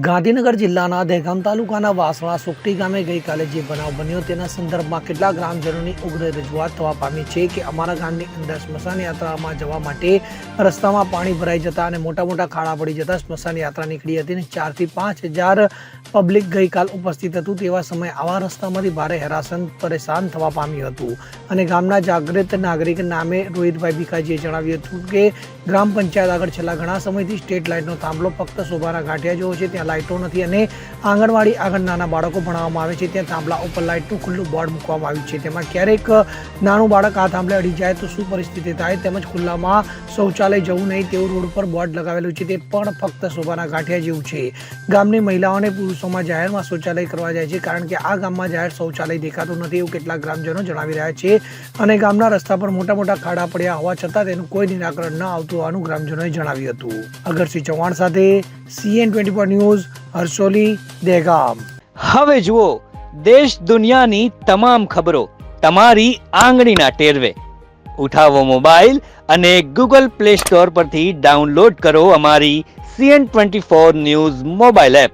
ગાંધીનગર જિલ્લાના દહેગામ તાલુકાના વાસણા સુકટી ગામે ગઈકાલે જે બનાવ બન્યો તેના સંદર્ભમાં કેટલાક ગ્રામજનોની ઉગ્ર રજૂઆત થવા પામી છે કે અમારા ગામની અંદર સ્મશાન યાત્રામાં જવા માટે રસ્તામાં પાણી ભરાઈ જતા અને મોટા મોટા ખાડા પડી જતા સ્મશાન યાત્રા નીકળી હતી અને ચારથી પાંચ હજાર પબ્લિક ગઈકાલ ઉપસ્થિત હતું તેવા સમયે આવા રસ્તામાંથી ભારે હેરાસન પરેશાન થવા પામ્યું હતું. અને ગામના જાગૃત નાગરિક નામે રોહિતભાઈ ભીખાજીએ જણાવ્યું હતું કે, ગ્રામ પંચાયત આગળ છેલ્લા ઘણા સમયથી સ્ટ્રીટ લાઇટનો થાંભલો ફક્ત શોભાના ગાંઠિયા જેવો છે, ત્યાં લાઇટો નથી અને આંગણવાડી આગળ નાના બાળકો ભણાવવામાં આવે છે, ત્યાં થાંભલા ઉપર લાઇટનું ખુલ્લું બોર્ડ મૂકવામાં આવ્યું છે. તેમાં ક્યારેક નાનું બાળક આ થાંભલે અડી જાય તો શું પરિસ્થિતિ થાય? તેમજ ખુલ્લામાં શૌચાલય જવું નહીં તેવું રોડ પર બોર્ડ લગાવેલું છે, તે પણ ફક્ત શોભાના ગાંઠિયા જેવું છે. ગામની મહિલાઓને પુરુષોમાં જાહેરમાં શૌચાલય કરવા જાય છે, કારણ કે આ ગામમાં જાહેર શૌચાલય દેખાતું નથી એવું કેટલાક ગ્રામજનો જણાવી રહ્યા છે. અને ગામના રસ્તા પર મોટા મોટા ખાડા પડ્યા હોવા છતાં તેનું કોઈ નિરાકરણ ન આવતું હોવાનું ગ્રામજનોએ જણાવ્યું હતું. અગરસિંહ ચૌહાણ સાથે CN twenty four news, Harsholi Degam હવે જુઓ, દેશ દુનિયાની તમામ ખબરો તમારી આંગળીના ટેરવે. ઉઠાવો મોબાઈલ અને ગૂગલ પ્લે સ્ટોર પરથી ડાઉનલોડ કરો અમારી CN twenty four news mobile app.